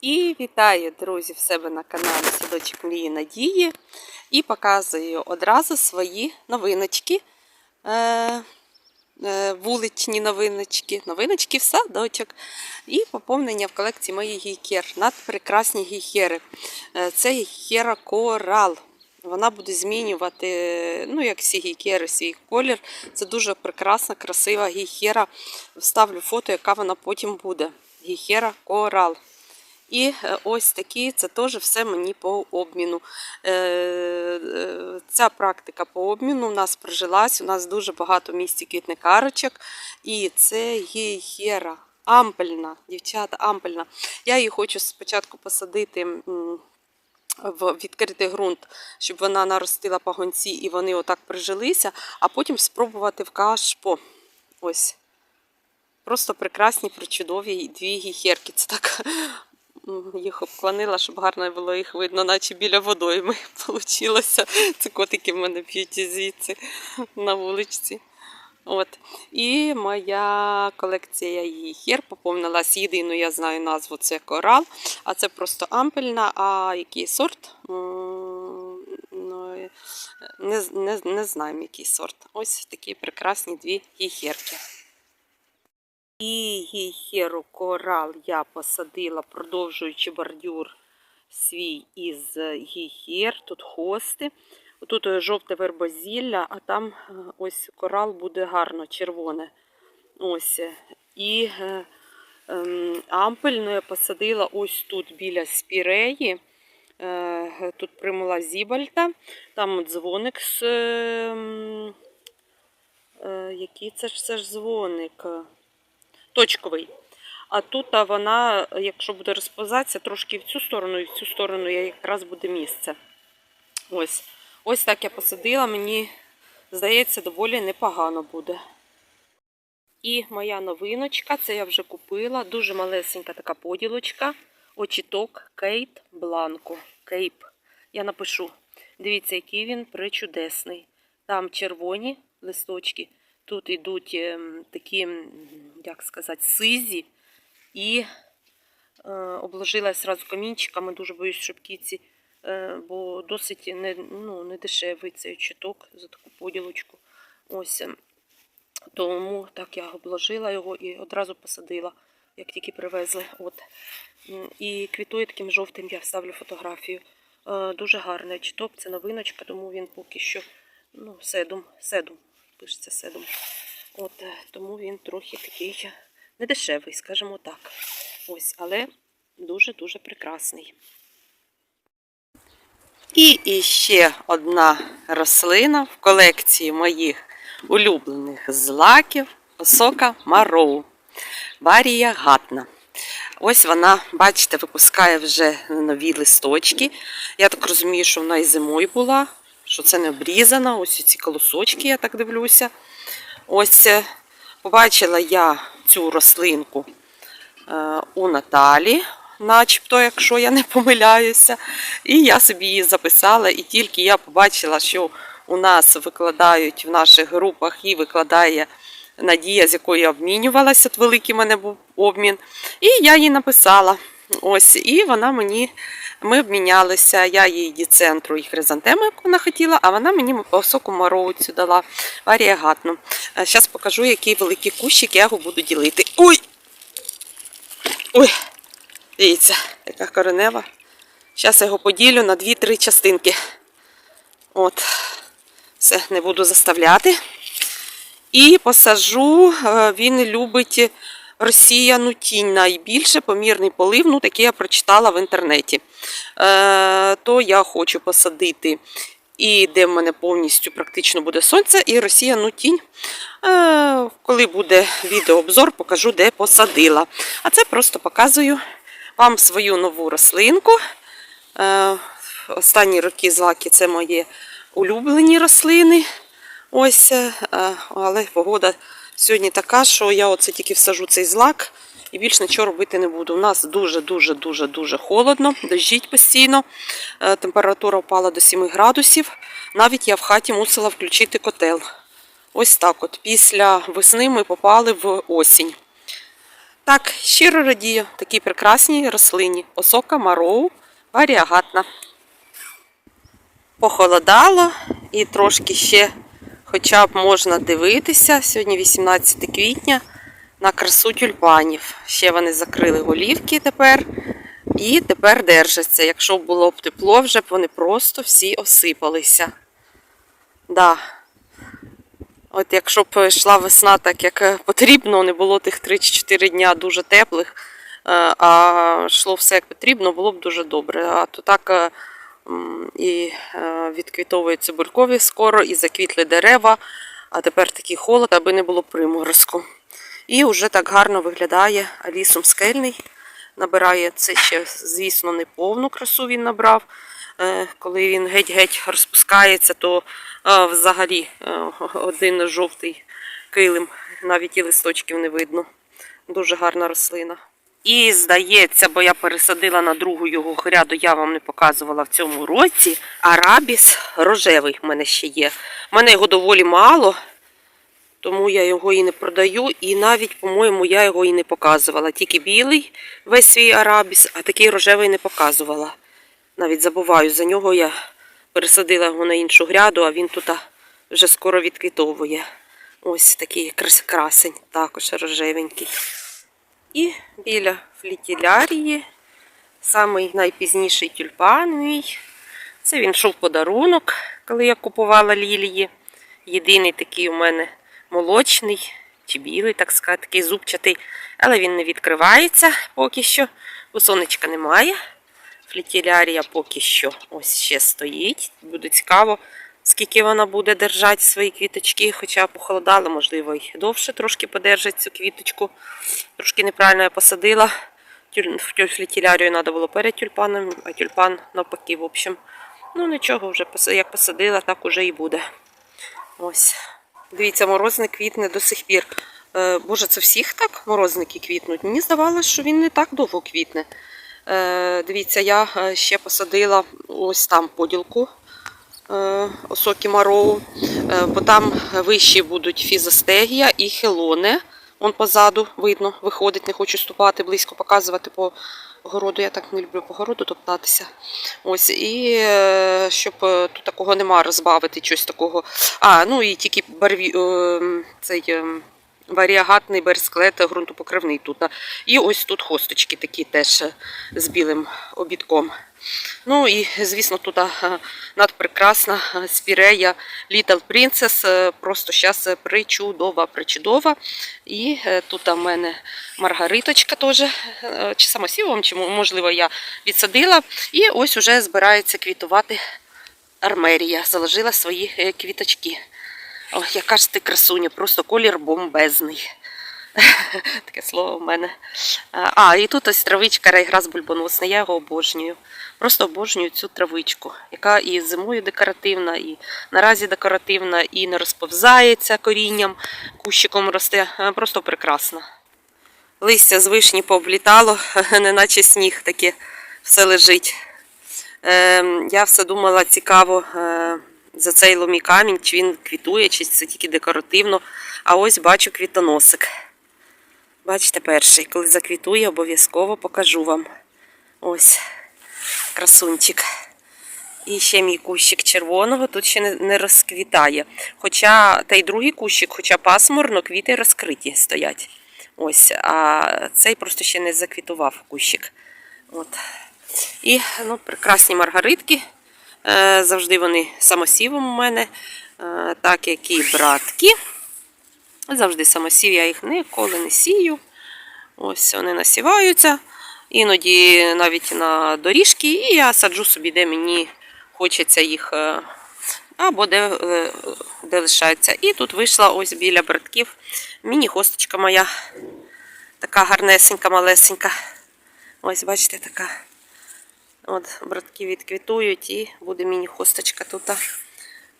І вітаю, друзі, в себе на каналі Садочок Мрії Надії. І показую одразу свої новиночки. Е, е, вуличні новиночки, новиночки в садочок. І поповнення в колекції моїх гейкер. Надпрекрасні гейкери. Е, це гейкера Корал. Вона буде змінювати, ну, як всі гейкери, свій колір. Це дуже прекрасна, красива гейкера. Вставлю фото, яка вона потім буде. Гейкера Корал. І е, ось такі, це теж все мені по обміну. Е, е, Ця практика по обміну у нас прижилась, у нас дуже багато в місті квітникарочок. І це гейхера ампельна, дівчата, ампельна. Я її хочу спочатку посадити в відкритий ґрунт, щоб вона наростила пагонці і вони отак прижилися, а потім спробувати в кашпо. Ось. Просто прекрасні, причудові дві гіхерки. Це так їх обклонила, щоб гарно було їх видно, наче біля водойми вийшло. Це котики в мене п'ють звідси на вуличці. От. І моя колекція гіхер поповнилась. Єдину, я знаю назву це корал, а це просто ампельна. А який сорт? Ну, Не, не, не знаємо, який сорт. Ось такі прекрасні дві гіхерки. І гейхеру корал я посадила, продовжуючи бордюр свій із гейхер. Тут хости. Тут е, жовте вербозілля, а там е, ось корал буде гарно, червоне. Ось. І е, ем, ампельну я посадила ось тут біля спіреї. Е, Тут примула Зібальта, там дзвоник з. ем, е, Який це ж це ж дзвоник? Точковий. А тут вона, якщо буде розповзатися, трошки в цю сторону і в цю сторону якраз буде місце. Ось Ось так я посадила, мені здається, доволі непогано буде. І моя новиночка, це я вже купила. Дуже малесенька така поділочка. Очіток Кейт Бланко. Кейп. Я напишу. Дивіться, який він причудесний. Там червоні листочки. Тут йдуть ем, такі, як сказати, сизі. І е, обложила зразу камінчиками. Дуже боюсь, щоб кіці, е, бо досить не, ну, не дешевий цей чуток за таку поділочку. Ось. ем. Тому так я обложила його і одразу посадила, як тільки привезли. От. І квітує таким жовтим, я вставлю фотографію. Е, Дуже гарний чуток, це новиночка, тому він поки що ну, седум, седум, пишеться седум. От, е, тому він трохи такий недешевий, скажімо так. Ось, але дуже-дуже прекрасний. І іще одна рослина в колекції моїх улюблених злаків осока Мароу. Варія гатна. Ось вона, бачите, випускає вже нові листочки. Я так розумію, що вона і зимою була, що це не обрізана. Ось ці колосочки, я так дивлюся. Ось е, побачила я цю рослинку е, у Наталі, начебто, якщо я не помиляюся. І я собі її записала, і тільки я побачила, що у нас викладають в наших групах і викладає Надія, з якою я обмінювалася, от великий в мене був обмін. І я їй написала. Ось, і вона мені, ми обмінялися. Я їй діцентру і хризантему, яку вона хотіла, а вона мені по соку мароуцю дала варіагатну. Зараз покажу, який великий кущик, я його буду ділити. Ой! Ой! Дивіться, яка коренева. Зараз я його поділю на 2-3 частинки. От, все, не буду заставляти. І посажу, е, він любить розсіяну тінь найбільше, помірний полив, ну таке я прочитала в інтернеті. Е, То я хочу посадити, і де в мене повністю практично буде сонце, і розсіяну тінь. Е, Коли буде відеообзор, покажу, де посадила. А це просто показую вам свою нову рослинку. Е, Останні роки злаки це мої улюблені рослини. Ось, е, але погода сьогодні така, що я оце тільки всажу цей злак і більш нічого робити не буду. У нас дуже-дуже дуже холодно, дощить постійно. Е, Температура впала до 7 градусів. Навіть я в хаті мусила включити котел. Ось так от. Після весни ми попали в осінь. Так, щиро радію такій прекрасній рослині. Осока мароу варіагатна. Похолодало і трошки ще хоча б можна дивитися. Сьогодні 18 квітня на красу тюльпанів. Ще вони закрили голівки тепер. І тепер держаться. Якщо було б тепло, вже б вони просто всі осипалися. Да. От якщо б йшла весна так, як потрібно, не було тих 3-4 дня дуже теплих, е, а йшло все як потрібно, було б дуже добре. А то так е, і е, відквітовуються булькові скоро, і заквітли дерева, а тепер такий холод, аби не було приморозку. І вже так гарно виглядає алісум скельний. Набирає це ще, звісно, не повну красу він набрав. Е, Коли він геть-геть розпускається, то е, взагалі один жовтий килим, навіть і листочків не видно. Дуже гарна рослина. І здається, бо я пересадила на другу його гряду, я вам не показувала в цьому році. Арабіс рожевий в мене ще є. У мене його доволі мало, тому я його і не продаю. І навіть, по-моєму, я його і не показувала. Тільки білий весь свій арабіс, а такий рожевий не показувала. Навіть забуваю за нього, я пересадила його на іншу гряду, а він тут вже скоро відквітовує. Ось такий крас- красень, також рожевенький. І біля флітілярії, самий найпізніший тюльпан мій. Це він йшов подарунок, коли я купувала лілії. Єдиний такий у мене молочний чи білий, так сказати, такий зубчатий, але він не відкривається поки що, бо сонечка немає. Флітілярія поки що ось ще стоїть. Буде цікаво, скільки вона буде держати свої квіточки, хоча похолодало, можливо, і довше трошки подержать цю квіточку. Трошки неправильно я посадила. Флітілярію треба було перед тюльпаном, а тюльпан навпаки, в общем. Ну нічого, вже як посадила, так уже і буде. Ось. Дивіться, морозник квітне до сих пір. Е, Боже, це всіх так морозники квітнуть. Мені здавалося, що він не так довго квітне. Е, Дивіться, я е, ще посадила ось там поділку осокі мароу, е, бо там вищі будуть фізостегія і хелоне. Вон позаду видно, виходить, не хочу ступати, близько показувати по городу. Я так не люблю по городу топтатися. Ось, і е, щоб е, тут такого нема розбавити, щось такого. А, ну і тільки барві, е, цей. е, Варіагатний берсклет ґрунтопокривний тут. І ось тут хосточки такі теж е, з білим обідком. Ну і, звісно, тут е, надпрекрасна е, спірея Little Princess. е, Просто зараз причудова, причудова. І тут у мене маргариточка теж, чи самосівом, чи можливо я відсадила. І ось уже збирається квітувати армерія. Заложила свої квіточки. Ой, яка ж ти красуня, просто колір бомбезний. Таке слово в мене. А, і тут ось травичка райграс бульбоносна, я його обожнюю. Просто обожнюю цю травичку, яка і зимою декоративна, і наразі декоративна, і не розповзається корінням, кущиком росте. Е, Просто прекрасна. Листя з вишні повлітало, неначе сніг таке все лежить. Е, я все думала, цікаво е, за цей ломі камінь, чи він квітує, чи це тільки декоративно. А ось бачу квітоносик. Бачите, перший. Коли заквітує, обов'язково покажу вам. Ось красунчик. І ще мій кущик червоного тут ще не, розквітає. Хоча та й другий кущик, хоча пасмурно, квіти розкриті стоять. Ось, а цей просто ще не заквітував кущик. От. І ну, прекрасні маргаритки. Е, завжди вони самосівом у мене, е, так як і братки. Завжди самосів, я їх ніколи не сію. Ось вони насіваються. Іноді навіть на доріжки, і я саджу собі, де мені хочеться їх, е, або де, е, де лишається. І тут вийшла ось біля братків міні-хосточка моя. Така гарнесенька, малесенька. Ось, бачите, така. От, братки відквітують і буде міні-хосточка тут.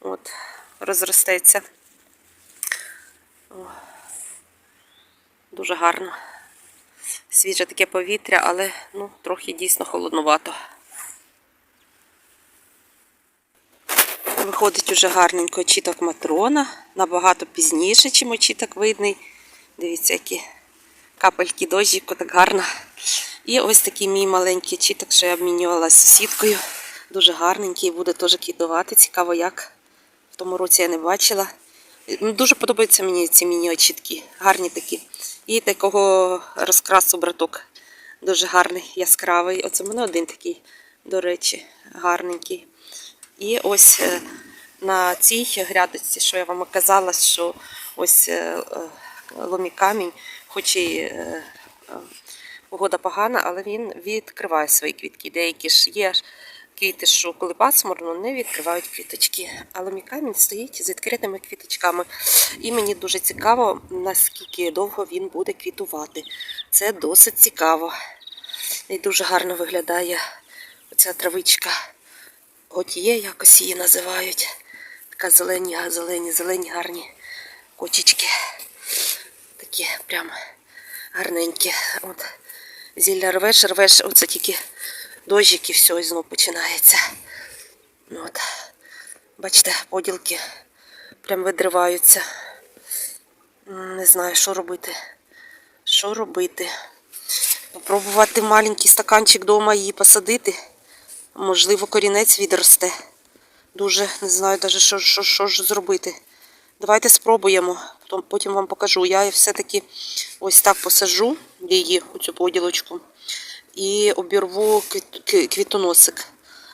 От, розростеться. О, дуже гарно. Свіже таке повітря, але ну, трохи дійсно холоднувато. Виходить уже гарненько очіток матрона, набагато пізніше, чим очіток видний. Дивіться, які капельки дощику, так гарно. І ось такий мій маленький чіток, що я обмінювала з сусідкою. Дуже гарненький, буде теж квітувати. Цікаво, як. В тому році я не бачила. Дуже подобаються мені ці міні-очітки. Гарні такі. І такого розкрасу браток. Дуже гарний, яскравий. Оце в мене один такий, до речі, гарненький. І ось е, на цій грядочці, що я вам казала, що ось е, е, ломі камінь, хоч і погода погана, але він відкриває свої квітки. Деякі ж є квіти, коли пасмурно, не відкривають квіточки. А ломі камінь стоїть з відкритими квіточками. І мені дуже цікаво, наскільки довго він буде квітувати. Це досить цікаво. І дуже гарно виглядає оця травичка. Готіє якось її називають. Така зелені, зелені, зелені гарні кочечки. Такі прям гарненькі. От зілля рвеш, рвеш, оце тільки дощик і все, і знов починається. Ну От. Бачите, поділки прям видриваються. Не знаю, що робити. Що робити? Попробувати маленький стаканчик вдома її посадити. Можливо, корінець відросте. Дуже не знаю навіть, що, що, що ж зробити. Давайте спробуємо, потім, вам покажу. Я все-таки ось так посажу її, оцю поділочку, і обірву квітоносик.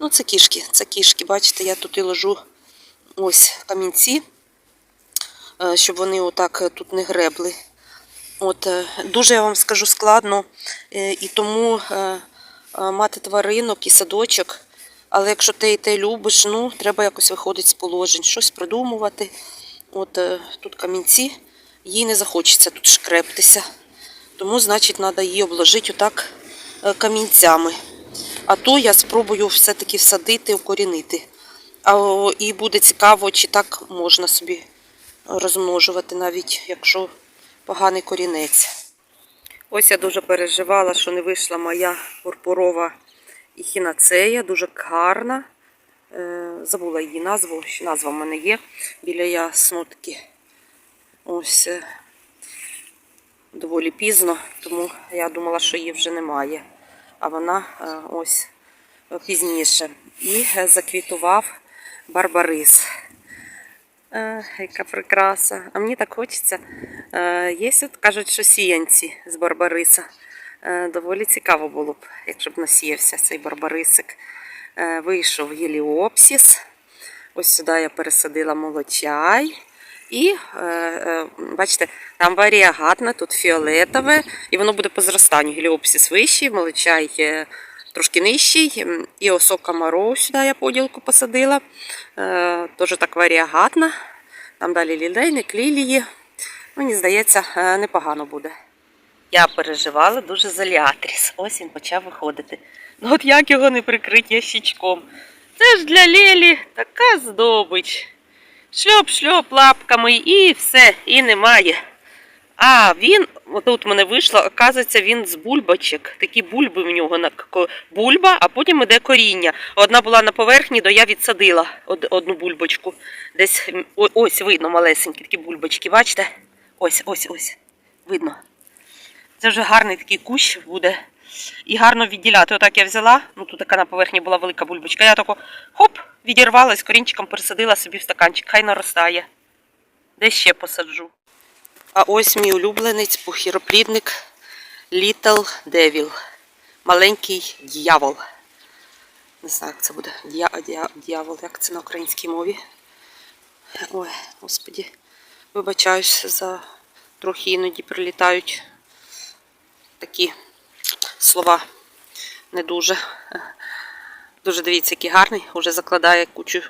Ну, це кішки, це кішки. Бачите, я тут і ложу ось камінці, е, щоб вони отак тут не гребли. От, е, дуже я вам скажу складно, е, і тому мати тваринок і садочок. Але якщо ти і те любиш, ну треба якось виходити з положень, щось придумувати. От тут камінці, їй не захочеться тут шкрептися. Тому, значить, треба її обложити отак камінцями. А то я спробую все-таки всадити, укорінити. І буде цікаво, чи так можна собі розмножувати, навіть якщо поганий корінець. Ось я дуже переживала, що не вийшла моя пурпурова ехінацея, дуже гарна. Е, Забула її назву, ще назва в мене є біля яснотки. Ось е, доволі пізно, тому я думала, що її вже немає. А вона е, ось пізніше. І е, заквітував барбарис. Е, яка прикраса. А мені так хочеться. Є тут, кажуть, що сіянці з барбариса. Доволі цікаво було б, якщо б насіявся цей барбарисик. Вийшов геліопсіс. Ось сюди я пересадила молочай. І е, е, бачите, там варіагатне, тут фіолетове, і воно буде по зростанню. Геліопсіс вищий, молочай трошки нижчий. І осока мароу сюди я поділку посадила. Е, Теж так варіагатна. Там далі лілейник, лілії. Мені здається, непогано буде. Я переживала дуже за ліатріс. Ось він почав виходити. Ну от як його не прикрити ящичком? Це ж для Лелі така здобич. Шльоп-шльоп лапками і все, і немає. А він, отут в мене вийшло, оказується, він з бульбочок. Такі бульби в нього бульба, а потім іде коріння. Одна була на поверхні, то я відсадила одну бульбочку. Десь ось видно малесенькі такі бульбочки. Бачите? Ось, ось, ось. Видно. Це вже гарний такий кущ буде. І гарно відділяти. Отак я взяла, ну тут така на поверхні була велика бульбочка. Я тако хоп, відірвала і з корінчиком пересадила собі в стаканчик. Хай наростає. Де ще посаджу. А ось мій улюбленець, пухіроплідник Little Devil. Маленький дьявол. Не знаю, як це буде. Дьявол, як це на українській мові. Ой, господі. Вибачаюсь за трохи іноді прилітають такі слова не дуже. Дуже дивіться, який гарний. Уже закладає кучу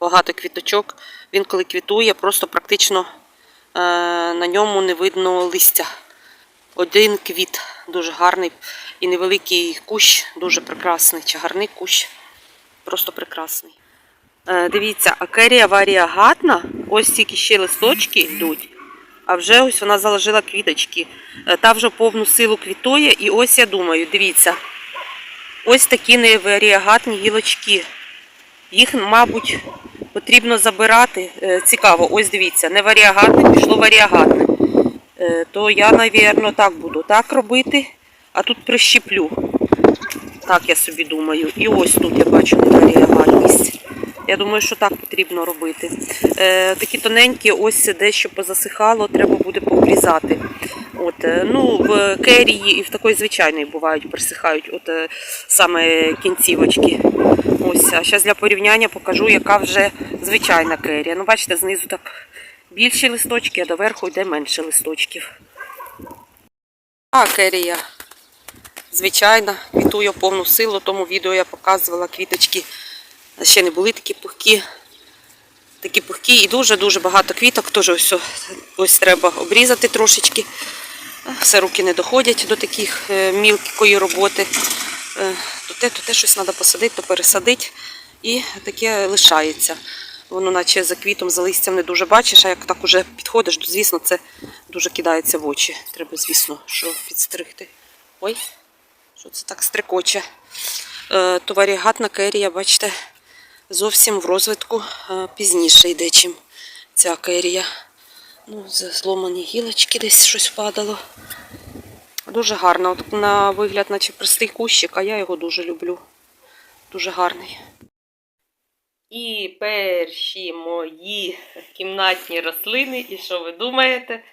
багато квіточок. Він коли квітує, просто практично е, на ньому не видно листя. Один квіт дуже гарний і невеликий кущ, дуже прекрасний. Чагарний кущ. Просто прекрасний. Е, дивіться, акерія варіагатна. Ось тільки ще листочки йдуть. А вже ось вона заложила квіточки. Е, Та вже повну силу квітує. І ось я думаю, дивіться, ось такі неваріагатні гілочки. Їх, мабуть, потрібно забирати. Е, Цікаво, ось дивіться, не варіагатне, пішло варіагатне. е, то я, навірно, так буду так робити, а тут прищеплю. Так я собі думаю. І ось тут я бачу неваріагальність. Я думаю, що так потрібно робити. Е, такі тоненькі, ось дещо позасихало, треба буде пообрізати. От, е, ну, в керії і в такої звичайної бувають, присихають от, е, саме кінцівочки. Ось, а зараз для порівняння покажу, яка вже звичайна керія. Ну, бачите, знизу так більші листочки, а доверху йде менше листочків. А керія звичайна, квітує повну силу. Тому відео я показувала квіточки. Ще не були такі пухкі. Такі пухкі і дуже-дуже багато квіток. Теж ось, ось треба обрізати трошечки. Все руки не доходять до таких е, мілкої роботи. Е, То те, то те щось треба посадити, то пересадити. І таке лишається. Воно наче за квітом, за листям не дуже бачиш, а як так уже підходиш, то звісно це дуже кидається в очі. Треба, звісно, що підстригти. Ой, що це так стрикоче. Е, то варігатна керія, бачите, зовсім в розвитку е, пізніше йде, чим ця керія. Ну, зломані гілочки десь щось падало. Дуже гарно. От на вигляд, наче простий кущик, а я його дуже люблю. Дуже гарний. І перші мої кімнатні рослини, і що ви думаєте?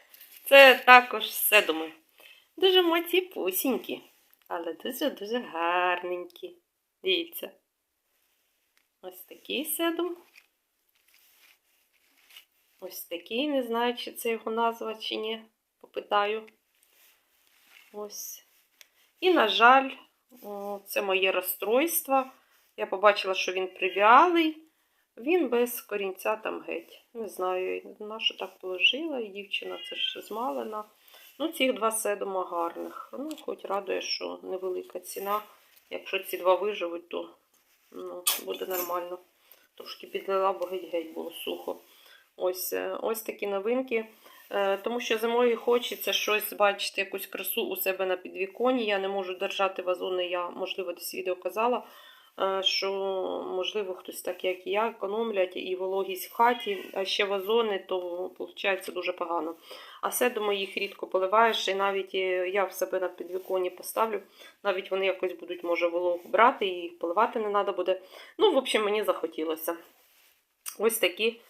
Це також седуми. Дуже моці пусінькі, але дуже-дуже гарненькі. Дивіться. Ось такий седум. Ось такий, не знаю, чи це його назва, чи ні. Попитаю. Ось. І, на жаль, це моє розстройство. Я побачила, що він прив'ялий. Він без корінця там геть. Не знаю, на що так положила, і дівчина це ж змалена. Ну, цих два седума гарних. Ну, хоч радує, що невелика ціна. Якщо ці два виживуть, то ну, буде нормально. Трошки підлила, бо геть-геть було сухо. Ось, е, ось такі новинки. Е, Тому що зимою хочеться щось бачити, якусь красу у себе на підвіконні. Я не можу держати вазони, я, можливо, десь відео казала, е, що, можливо, хтось так, як і я, економлять і вологість в хаті, а ще вазони, то виходить дуже погано. А седому їх рідко поливаєш, і навіть я в себе на підвіконні поставлю, навіть вони якось будуть, може, вологу брати, і їх поливати не треба буде. Ну, в общем, мені захотілося. Ось такі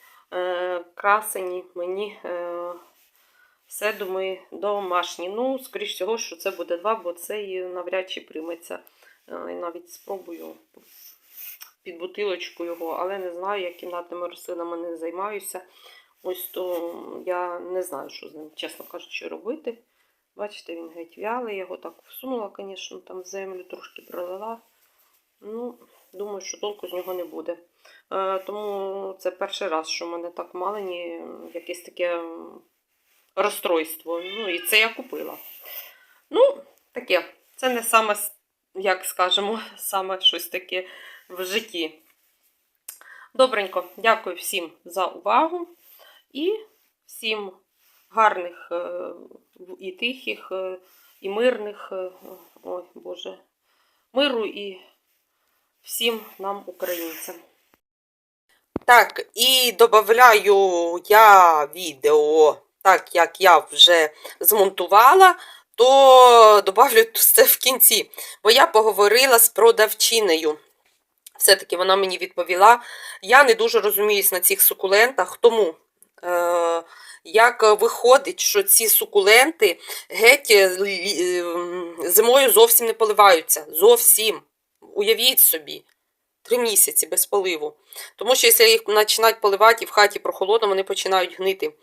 красені мені е, седуми домашні. Ну, скоріш всього, що це буде два, бо це і навряд чи прийметься. Е, і навіть спробую під бутилочку його, але не знаю, я кімнатними рослинами не займаюся. Ось то я не знаю, що з ним, чесно кажучи, робити. Бачите, він геть вялий, його так всунула, звісно, там в землю трошки пролила. Ну, думаю, що толку з нього не буде. Е, тому це перший раз, що в мене так малені якесь таке розстройство. Ну, і це я купила. Ну, таке, це не саме, як скажемо, саме щось таке в житті. Добренько, дякую всім за увагу і всім гарних е, і тихих, е, і мирних, ой, Боже, миру і всім нам, українцям. Так, і додаю я відео, так як я вже змонтувала, то додавлю це в кінці. Бо я поговорила з продавчинею. Все-таки вона мені відповіла. Я не дуже розуміюсь на цих сукулентах, тому е, як виходить, що ці сукуленти геть е, е, зимою зовсім не поливаються. Зовсім. Уявіть собі. Три місяці без поливу. Тому що якщо їх починають поливати і в хаті прохолодно, вони починають гнити.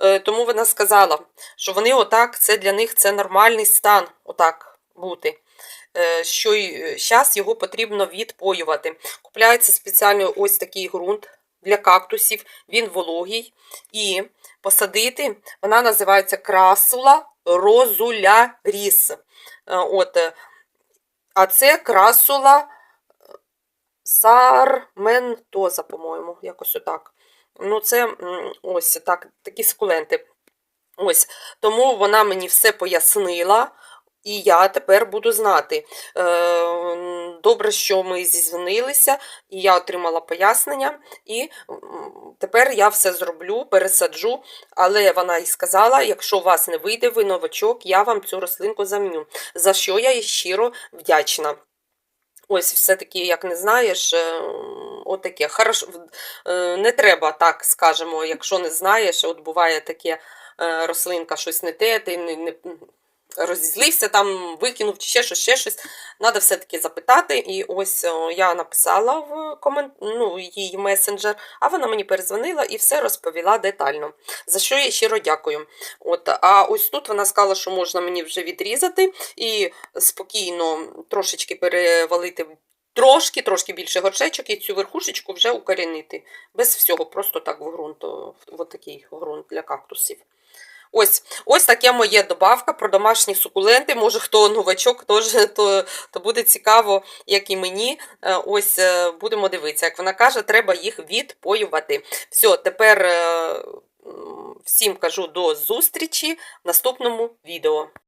Е, тому вона сказала, що вони отак, це для них це нормальний стан, отак бути. Е, що зараз його потрібно відпоювати. Купляється спеціально ось такий ґрунт для кактусів, він вологий. І посадити, вона називається красула розуляріс. Е, От, е, а це красула сарментоза, по-моєму, якось отак. Ну, це ось так, такі сукуленти. Ось, тому вона мені все пояснила, і я тепер буду знати. Е, добре, що ми зізвонилися, і я отримала пояснення. І тепер я все зроблю, пересаджу. Але вона і сказала: якщо у вас не вийде, ви новачок, я вам цю рослинку заміню. За що я їй щиро вдячна. Ось, все-таки, як не знаєш, е, отаке. Хорошо, е, не треба так, скажемо, якщо не знаєш, от буває таке е, рослинка, щось не те, ти не, не розізлився, там викинув чи ще щось, ще щось. Треба все-таки запитати. І ось я написала в комент, ну, їй месенджер, а вона мені перезвонила і все розповіла детально. За що я щиро дякую. От, а ось тут вона сказала, що можна мені вже відрізати і спокійно трошечки перевалити. Трошки, трошки більше горшечок і цю верхушечку вже укорінити. Без всього, просто так в ґрунт, в такий ґрунт для кактусів. Ось, ось таке моє добавка про домашні сукуленти. Може, хто новачок, теж то, то буде цікаво, як і мені. Е, Ось е, будемо дивитися. Як вона каже, треба їх відпоювати. Все, тепер е, всім кажу до зустрічі в наступному відео.